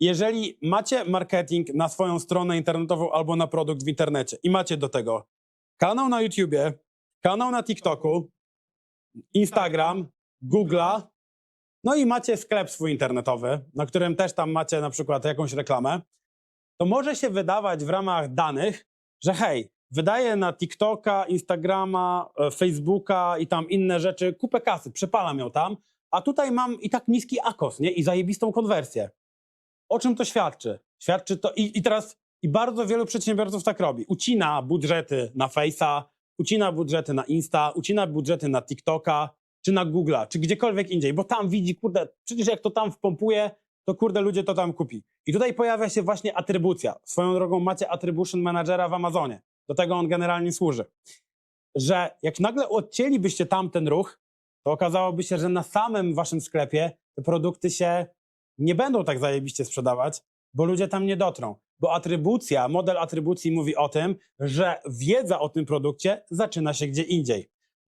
Jeżeli macie marketing na swoją stronę internetową albo na produkt w internecie i macie do tego kanał na YouTubie, kanał na TikToku, Instagram, Google'a, no i macie sklep swój internetowy, na którym też tam macie na przykład jakąś reklamę, to może się wydawać w ramach danych, że hej, wydaję na TikToka, Instagrama, e, Facebooka i tam inne rzeczy kupę kasy, przepalam ją tam, a tutaj mam i tak niski akos, nie? I zajebistą konwersję. O czym to świadczy? Świadczy to i, i teraz i bardzo wielu przedsiębiorców tak robi. Ucina budżety na Face'a, ucina budżety na Insta, ucina budżety na TikToka, czy na Google'a, czy gdziekolwiek indziej, bo tam widzi, kurde, przecież jak to tam wpompuje, to kurde ludzie to tam kupi. I tutaj pojawia się właśnie atrybucja. Swoją drogą macie attribution managera w Amazonie. Do tego on generalnie służy. Że jak nagle odcięlibyście tamten ruch, to okazałoby się, że na samym waszym sklepie te produkty się nie będą tak zajebiście sprzedawać, bo ludzie tam nie dotrą. Bo atrybucja, model atrybucji mówi o tym, że wiedza o tym produkcie zaczyna się gdzie indziej.